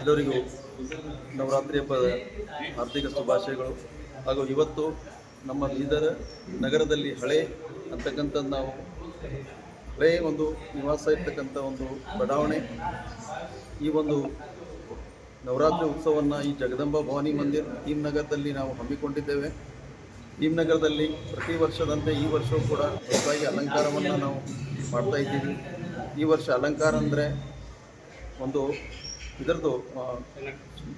ಎಲ್ಲರಿಗೂ ನವರಾತ್ರಿ ಹಬ್ಬದ ಹಾರ್ದಿಕ ಶುಭಾಶಯಗಳು. ಹಾಗೂ ಇವತ್ತು ನಮ್ಮ ಬೀದರ್ ನಗರದಲ್ಲಿ ಹಳೆ ಅಂತಕ್ಕಂಥದ್ದು ನಾವು ಹಳೆ ಒಂದು ನಿವಾಸ ಇರ್ತಕ್ಕಂಥ ಒಂದು ಬಡಾವಣೆ. ಈ ಒಂದು ನವರಾತ್ರಿ ಉತ್ಸವವನ್ನು ಈ ಜಗದಂಬ ಭವಾನಿ ಮಂದಿರ್ ಭೀಮ್ನಗರದಲ್ಲಿ ನಾವು ಹಮ್ಮಿಕೊಂಡಿದ್ದೇವೆ. ಭೀಮ್ನಗರದಲ್ಲಿ ಪ್ರತಿ ವರ್ಷದಂತೆ ಈ ವರ್ಷವೂ ಕೂಡ ಹೊಸದಾಗಿ ಅಲಂಕಾರವನ್ನು ನಾವು ಮಾಡ್ತಾ ಇದ್ದೀವಿ. ಈ ವರ್ಷ ಅಲಂಕಾರ ಅಂದರೆ ಒಂದು ಇದರದ್ದು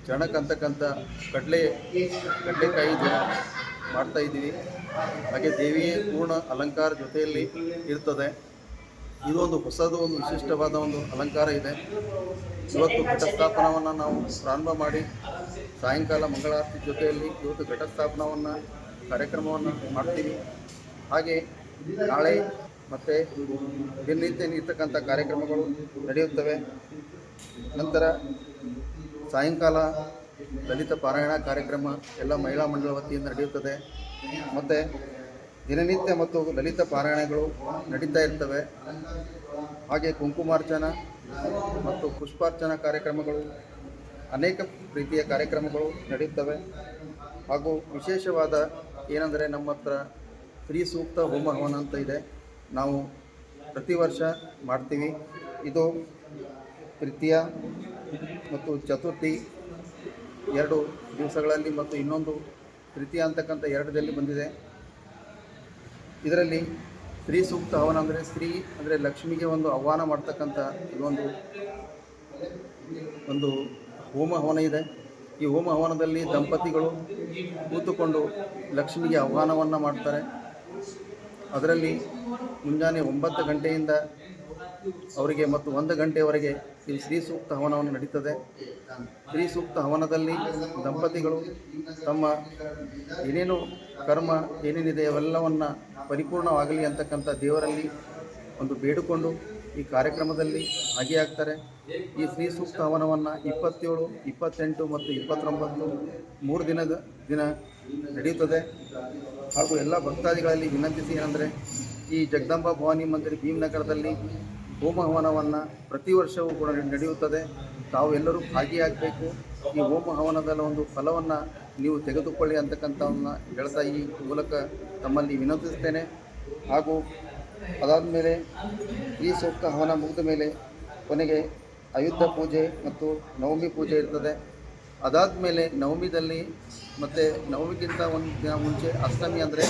ಚಣಕ್ ಅಂತಕ್ಕಂಥ ಕಡಲೆ ಕಡಲೆಕಾಯಿ ಮಾಡ್ತಾ ಇದ್ದೀವಿ. ಹಾಗೆ ದೇವಿಯೇ ಪೂರ್ಣ ಅಲಂಕಾರ ಜೊತೆಯಲ್ಲಿ ಇರ್ತದೆ. ಇದು ಒಂದು ಹೊಸದು, ಒಂದು ವಿಶಿಷ್ಟವಾದ ಒಂದು ಅಲಂಕಾರ ಇದೆ. ಇವತ್ತು ಘಟಸ್ಥಾಪನವನ್ನು ನಾವು ಪ್ರಾರಂಭ ಮಾಡಿ, ಸಾಯಂಕಾಲ ಮಂಗಳಾರತಿ ಜೊತೆಯಲ್ಲಿ ಇವತ್ತು ಘಟಸ್ಥಾಪನವನ್ನು, ಕಾರ್ಯಕ್ರಮವನ್ನು ಮಾಡ್ತೀವಿ. ಹಾಗೆ ನಾಳೆ ಮತ್ತು ದಿನನಿತ್ಯ ನೀಡ್ತಕ್ಕಂಥ ಕಾರ್ಯಕ್ರಮಗಳು ನಡೆಯುತ್ತವೆ. ನಂತರ ಸಾಯಂಕಾಲ ದಲಿತ ಪಾರಾಯಣ ಕಾರ್ಯಕ್ರಮ ಎಲ್ಲ ಮಹಿಳಾ ಮಂಡಳ ವತಿಯಿಂದ ನಡೆಯುತ್ತದೆ. ಮತ್ತು ದಿನನಿತ್ಯ ಮತ್ತು ಲಲಿತ ಪಾರಾಯಣಗಳು ನಡೀತಾ ಇರ್ತವೆ. ಹಾಗೆ ಕುಂಕುಮಾರ್ಚನ ಮತ್ತು ಪುಷ್ಪಾರ್ಚನಾ ಕಾರ್ಯಕ್ರಮಗಳು ಅನೇಕ ರೀತಿಯ ಕಾರ್ಯಕ್ರಮಗಳು ನಡೆಯುತ್ತವೆ. ಹಾಗೂ ವಿಶೇಷವಾದ ಏನಂದರೆ ನಮ್ಮ ಹತ್ರ ಸ್ತ್ರೀ ಸೂಕ್ತ ಹೋಮ ಹವನ ಅಂತ ಇದೆ. ನಾವು ಪ್ರತಿ ವರ್ಷ ಮಾಡ್ತೀವಿ. ಇದು ತೃತೀಯ ಮತ್ತು ಚತುರ್ಥಿ ಎರಡು ದಿವಸಗಳಲ್ಲಿ ಮತ್ತು ಇನ್ನೊಂದು ತೃತೀಯ ಅಂತಕ್ಕಂಥ ಎರಡರಲ್ಲಿ ಬಂದಿದೆ. ಇದರಲ್ಲಿ ಸ್ತ್ರೀ ಸೂಕ್ತ ಹವನ ಅಂದರೆ ಸ್ತ್ರೀ ಅಂದರೆ ಲಕ್ಷ್ಮಿಗೆ ಒಂದು ಆಹ್ವಾನ ಮಾಡ್ತಕ್ಕಂಥ ಇದೊಂದು ಒಂದು ಹೋಮ ಹವನ ಇದೆ. ಈ ಹೋಮ ಹವನದಲ್ಲಿ ದಂಪತಿಗಳು ಕೂತುಕೊಂಡು ಲಕ್ಷ್ಮಿಗೆ ಆಹ್ವಾನವನ್ನು ಮಾಡ್ತಾರೆ. ಅದರಲ್ಲಿ ಮುಂಜಾನೆ ಒಂಬತ್ತು ಗಂಟೆಯಿಂದ ಅವರಿಗೆ ಮತ್ತು ಒಂದು ಗಂಟೆಯವರೆಗೆ ಈ ಶ್ರೀ ಸೂಕ್ತ ಹವನವನ್ನು ನಡೀತದೆ. ಶ್ರೀ ಸೂಕ್ತ ಹವನದಲ್ಲಿ ದಂಪತಿಗಳು ತಮ್ಮ ಏನೇನು ಕರ್ಮ, ಏನೇನಿದೆ ಅವೆಲ್ಲವನ್ನು ಪರಿಪೂರ್ಣವಾಗಲಿ ಅಂತಕ್ಕಂಥ ದೇವರಲ್ಲಿ ಒಂದು ಬೇಡಿಕೊಂಡು ಈ ಕಾರ್ಯಕ್ರಮದಲ್ಲಿ ಭಾಗಿಯಾಗ್ತಾರೆ. ಈ ಶ್ರೀ ಸೂಕ್ತ ಹವನವನ್ನು ಇಪ್ಪತ್ತೇಳು, ಇಪ್ಪತ್ತೆಂಟು ಮತ್ತು ಇಪ್ಪತ್ತೊಂಬತ್ತು ಮೂರು ದಿನದ ದಿನ ನಡೆಯುತ್ತದೆ ಹಾಗೂ ಎಲ್ಲ ಭಕ್ತಾದಿಗಳಲ್ಲಿ ವಿನಂತಿಸಿ ಏನಂದರೆ, ಈ ಜಗದಂಬಾ ಭವಾನಿ ಮಂದಿರ ಭೀಮನಗರದಲ್ಲಿ ಹೋಮ ಹವನವನ್ನು ಪ್ರತಿ ವರ್ಷವೂ ಕೂಡ ನಡೆಯುತ್ತದೆ. ತಾವು ಎಲ್ಲರೂ ಭಾಗಿಯಾಗಬೇಕು. ಈ ಹೋಮ ಹವನದಲ್ಲಿ ಒಂದು ಫಲವನ್ನು ನೀವು ತೆಗೆದುಕೊಳ್ಳಿ ಅಂತಕ್ಕಂಥವನ್ನ ಹೇಳ್ತಾ ಈ ಮೂಲಕ ತಮ್ಮಲ್ಲಿ ವಿನಂತಿಸ್ತೇನೆ. ಹಾಗೂ ಅದಾದ ಮೇಲೆ ಈ ಸೂಕ್ತ ಹವನ ಮುಗಿದ ಮೇಲೆ ಕೊನೆಗೆ ಆಯುಧ ಪೂಜೆ ಮತ್ತು ನವಮಿ ಪೂಜೆ ಇರ್ತದೆ. ಅದಾದಮೇಲೆ ನವಮಿದಲ್ಲಿ ಮತ್ತು ನವಮಿಗಿಂತ ಒಂದು ದಿನ ಮುಂಚೆ ಅಷ್ಟಮಿ ಅಂದರೆ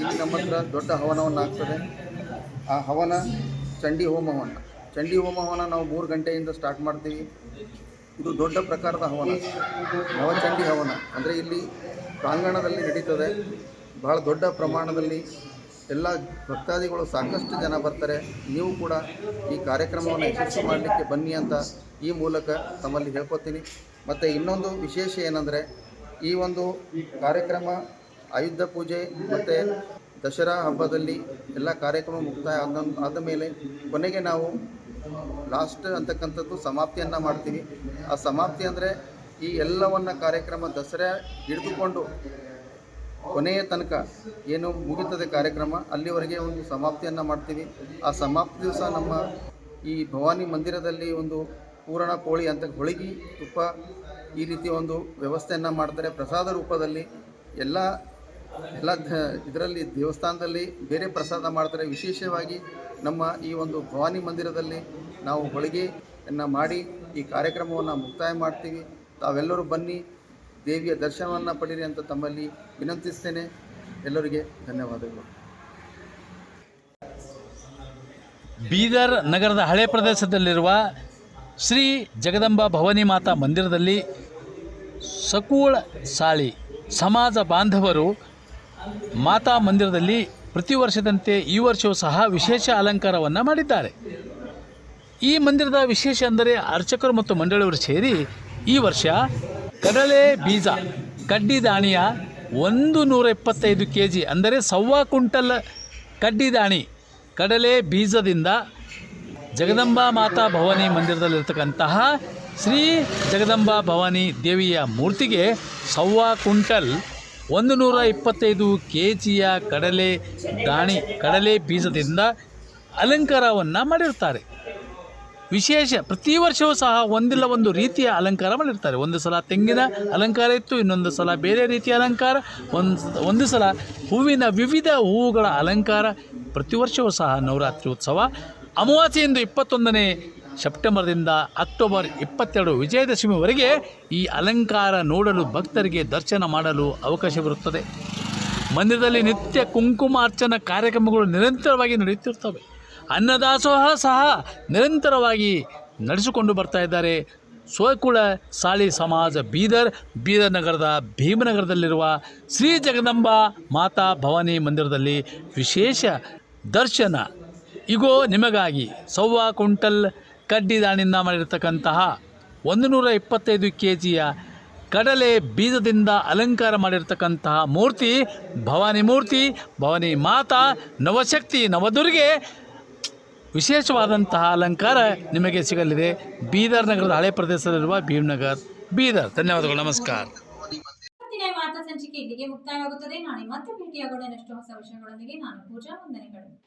ಇಲ್ಲಿ ನಮ್ಮ ಹತ್ರ ದೊಡ್ಡ ಹವನವನ್ನು ಆಗ್ತದೆ. ಆ ಹವನ ಚಂಡಿ ಹೋಮವನ್ನು ಚಂಡಿ ಹೋಮವನ ನಾವು ಮೂರು ಗಂಟೆಯಿಂದ ಸ್ಟಾರ್ಟ್ ಮಾಡ್ತೀವಿ. ಇದು ದೊಡ್ಡ ಪ್ರಕಾರದ ಹವನ. ನವಚಂಡಿ ಹವನ. ಅಂದರೆ ಇಲ್ಲಿ ಪ್ರಾಂಗಣದಲ್ಲಿ ನಡೀತದೆ. ಬಹಳ ದೊಡ್ಡ ಪ್ರಮಾಣದಲ್ಲಿ ಎಲ್ಲ ಭಕ್ತಾದಿಗಳು ಸಾಕಷ್ಟು ಜನ ಬರ್ತಾರೆ. ನೀವು ಕೂಡ ಈ ಕಾರ್ಯಕ್ರಮವನ್ನು ಯಶಸ್ವಿ ಮಾಡಲಿಕ್ಕೆ ಬನ್ನಿ ಅಂತ ಈ ಮೂಲಕ ತಮ್ಮಲ್ಲಿ ಹೇಳ್ಕೊತೀನಿ. ಮತ್ತು ಇನ್ನೊಂದು ವಿಶೇಷ ಏನಂದರೆ ಈ ಒಂದು ಕಾರ್ಯಕ್ರಮ, ಆಯುಧ ಪೂಜೆ ಮತ್ತು ದಸರಾ ಹಬ್ಬದಲ್ಲಿ ಎಲ್ಲ ಕಾರ್ಯಕ್ರಮ ಮುಕ್ತಾಯ ಆದ ಮೇಲೆ ಕೊನೆಗೆ ನಾವು ಲಾಸ್ಟ್ ಅಂತಕ್ಕಂಥದ್ದು ಸಮಾಪ್ತಿಯನ್ನು ಮಾಡ್ತೀವಿ. ಆ ಸಮಾಪ್ತಿ ಅಂದರೆ ಈ ಎಲ್ಲವನ್ನು ಕಾರ್ಯಕ್ರಮ ದಸರಾ ಹಿಡಿದುಕೊಂಡು ಕೊನೆಯ ತನಕ ಏನು ಮುಗಿತದೆ ಕಾರ್ಯಕ್ರಮ ಅಲ್ಲಿವರೆಗೆ ಒಂದು ಸಮಾಪ್ತಿಯನ್ನು ಮಾಡ್ತೀವಿ. ಆ ಸಮಾಪ್ತಿ ದಿವಸ ನಮ್ಮ ಈ ಭವಾನಿ ಮಂದಿರದಲ್ಲಿ ಒಂದು ಪೂರಣ ಕೋಳಿ ಅಂತ, ಹೊಳಗಿ ತುಪ್ಪ ಈ ರೀತಿ ಒಂದು ವ್ಯವಸ್ಥೆಯನ್ನು ಮಾಡ್ತಾರೆ. ಪ್ರಸಾದ ರೂಪದಲ್ಲಿ ಎಲ್ಲ ಎಲ್ಲ ಇದರಲ್ಲಿ ದೇವಸ್ಥಾನದಲ್ಲಿ ಬೇರೆ ಪ್ರಸಾದ ಮಾಡ್ತಾರೆ. ವಿಶೇಷವಾಗಿ ನಮ್ಮ ಈ ಒಂದು ಭವಾನಿ ಮಂದಿರದಲ್ಲಿ ನಾವು ಹೋಳಿಗೆಯನ್ನು ಮಾಡಿ ಈ ಕಾರ್ಯಕ್ರಮವನ್ನು ಮುಕ್ತಾಯ ಮಾಡ್ತೀವಿ. ತಾವೆಲ್ಲರೂ ಬನ್ನಿ, ದೇವಿಯ ದರ್ಶನವನ್ನು ಪಡೀರಿ ಅಂತ ತಮ್ಮಲ್ಲಿ ವಿನಂತಿಸ್ತೇನೆ. ಎಲ್ಲರಿಗೆ ಧನ್ಯವಾದಗಳು. ಬೀದರ್ ನಗರದ ಹಳೆ ಪ್ರದೇಶದಲ್ಲಿರುವ ಶ್ರೀ ಜಗದಂಬ ಭವಾನಿ ಮಾತಾ ಮಂದಿರದಲ್ಲಿ ಸಕೂಳ ಸಾಳಿ ಸಮಾಜ ಬಾಂಧವರು ಮಾತಾ ಮಂದಿರದಲ್ಲಿ ಪ್ರತಿ ವರ್ಷದಂತೆ ಈ ವರ್ಷವೂ ಸಹ ವಿಶೇಷ ಅಲಂಕಾರವನ್ನು ಮಾಡಿದ್ದಾರೆ. ಈ ಮಂದಿರದ ವಿಶೇಷ ಅಂದರೆ ಅರ್ಚಕರು ಮತ್ತು ಮಂಡಳಿಯವರು ಸೇರಿ ಈ ವರ್ಷ ಕಡಲೆ ಬೀಜ, ಕಡ್ಡಿ ದಾಣಿಯ ಒಂದು ನೂರ ಇಪ್ಪತ್ತೈದು ಕೆ ಜಿ ಅಂದರೆ ಸವ್ವಾ ಕುಂಟಲ್ ಕಡ್ಡಿ ದಾಣಿ ಕಡಲೆ ಬೀಜದಿಂದ ಜಗದಂಬಾ ಮಾತಾ ಭವಾನಿ ಮಂದಿರದಲ್ಲಿರ್ತಕ್ಕಂತಹ ಶ್ರೀ ಜಗದಂಬಾ ಭವಾನಿ ದೇವಿಯ ಮೂರ್ತಿಗೆ ಸವ್ವಾ ಕುಂಟಲ್ ಒಂದು ನೂರ ಇಪ್ಪತ್ತೈದು ಕೆ ಜಿಯ ಕಡಲೆ ದಾಣಿ, ಕಡಲೆ ಬೀಜದಿಂದ ಅಲಂಕಾರವನ್ನು ಮಾಡಿರ್ತಾರೆ. ವಿಶೇಷ, ಪ್ರತಿ ವರ್ಷವೂ ಸಹ ಒಂದಿಲ್ಲ ಒಂದು ರೀತಿಯ ಅಲಂಕಾರ ಮಾಡಿರ್ತಾರೆ. ಒಂದು ಸಲ ತೆಂಗಿನ ಅಲಂಕಾರ ಇತ್ತು, ಇನ್ನೊಂದು ಸಲ ಬೇರೆ ರೀತಿಯ ಅಲಂಕಾರ. ಒಂದು ಒಂದು ಸಲ ಹೂವಿನ ವಿವಿಧ ಹೂವುಗಳ ಅಲಂಕಾರ. ಪ್ರತಿ ವರ್ಷವೂ ಸಹ ನವರಾತ್ರಿ ಉತ್ಸವ ಅಮಾವಾಸ್ಯೆಯಿಂದ ಇಪ್ಪತ್ತೊಂದನೇ ಸೆಪ್ಟೆಂಬರ್ದಿಂದ ಅಕ್ಟೋಬರ್ ಇಪ್ಪತ್ತೆರಡು ವಿಜಯದಶಮಿವರೆಗೆ ಈ ಅಲಂಕಾರ ನೋಡಲು ಭಕ್ತರಿಗೆ ದರ್ಶನ ಮಾಡಲು ಅವಕಾಶವಿರುತ್ತದೆ ಮಂದಿರದಲ್ಲಿ ನಿತ್ಯ ಕುಂಕುಮಾರ್ಚನ ಕಾರ್ಯಕ್ರಮಗಳು ನಿರಂತರವಾಗಿ ನಡೆಯುತ್ತಿರ್ತವೆ ಅನ್ನದಾಸೋಹ ಸಹ ನಿರಂತರವಾಗಿ ನಡೆಸಿಕೊಂಡು ಬರ್ತಾ ಇದ್ದಾರೆ. ಸೋಕುಳ ಸಾಳಿ ಸಮಾಜ ಬೀದರ್ ಬೀದರ್ ನಗರದ ಭೀಮನಗರದಲ್ಲಿರುವ ಶ್ರೀ ಜಗದಂಬ ಮಾತಾ ಭವಾನಿ ಮಂದಿರದಲ್ಲಿ ವಿಶೇಷ ದರ್ಶನ ಇಗೋ, ನಿಮಗಾಗಿ ಸವ್ವಾ ಕುಂಟಲ್ ಕಡ್ಡಿ ದಾಣಿಂದ ಮಾಡಿರ್ತಕ್ಕಂತಹ ಒಂದು ನೂರ ಇಪ್ಪತ್ತೈದು ಕೆ ಜಿಯ ಕಡಲೆ ಬೀಜದಿಂದ ಅಲಂಕಾರ ಮಾಡಿರ್ತಕ್ಕಂತಹ ಮೂರ್ತಿ, ಭವಾನಿ ಮೂರ್ತಿ, ಭವಾನಿ ಮಾತಾ, ನವಶಕ್ತಿ, ನವದುರ್ಗೆ ವಿಶೇಷವಾದಂತಹ ಅಲಂಕಾರ ನಿಮಗೆ ಸಿಗಲಿದೆ. ಬೀದರ್ ನಗರದ ಹಳೆ ಪ್ರದೇಶದಲ್ಲಿರುವ ಭೀಮ್ನಗರ್ ಬೀದರ್. ಧನ್ಯವಾದಗಳು, ನಮಸ್ಕಾರ. ಸಂಚಿಕೆ ಇಲ್ಲಿಗೆ ಮುಕ್ತಾಯವಾಗುತ್ತದೆ. ನಾಳೆ ಮತ್ತೆ ಭೇಟಿಯಾಗೋಣ. ಹೊಸ ವಿಷಯಗಳೊಂದಿಗೆ ನಾನು ಪೂಜಾ ವಂದನೆಗಳು.